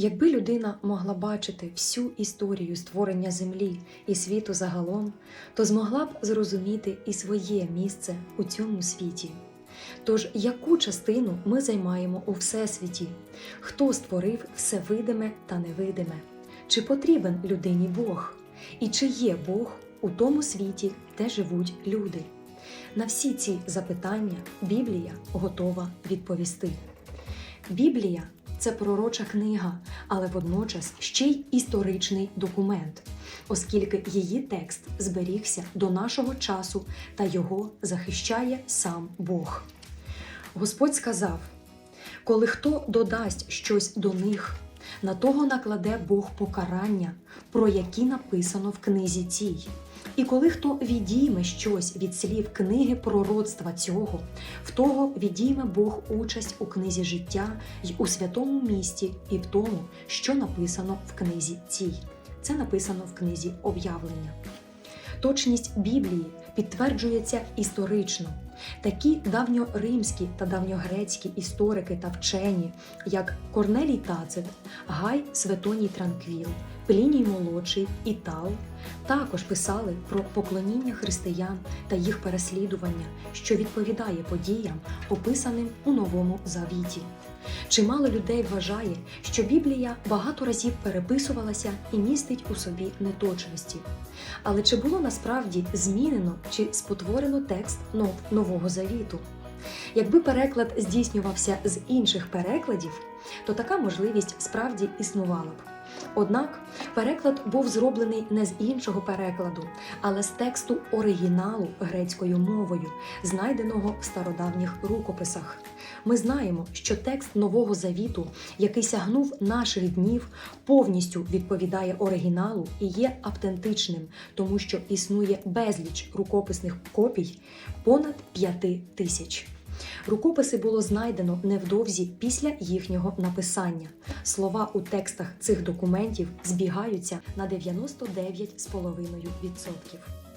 Якби людина могла бачити всю історію створення землі і світу загалом, то змогла б зрозуміти і своє місце у цьому світі. Тож, яку частину ми займаємо у Всесвіті? Хто створив все видиме та невидиме? Чи потрібен людині Бог? І чи є Бог у тому світі, де живуть люди? На всі ці запитання Біблія готова відповісти. Біблія це пророча книга, але водночас ще й історичний документ, оскільки її текст зберігся до нашого часу та його захищає сам Бог. Господь сказав: коли хто додасть щось до них, на того накладе Бог покарання, про які написано в книзі цій. І коли хто відійме щось від слів книги пророцтва цього, в того відійме Бог участь у книзі життя й у святому місті, і в тому, що написано в книзі цій. Це написано в книзі об'явлення. Точність Біблії підтверджується історично. Такі давньоримські та давньогрецькі історики та вчені, як Корнелій Тацит, Гай Светоній Транквіл, Пліній Молодший і Тал, також писали про поклоніння християн та їх переслідування, що відповідає подіям, описаним у Новому Завіті. Чимало людей вважає, що Біблія багато разів переписувалася і містить у собі неточності. Але чи було насправді змінено чи спотворено текст Нов- Нового Завіту? Якби переклад здійснювався з інших перекладів, то така можливість справді існувала б. Однак переклад був зроблений не з іншого перекладу, але з тексту оригіналу грецькою мовою, знайденого в стародавніх рукописах. Ми знаємо, що текст Нового Завіту, який сягнув наших днів, повністю відповідає оригіналу і є автентичним, тому що існує безліч рукописних копій понад п'яти тисяч. Рукописи було знайдено невдовзі після їхнього написання. Слова у текстах цих документів збігаються на 99,5%.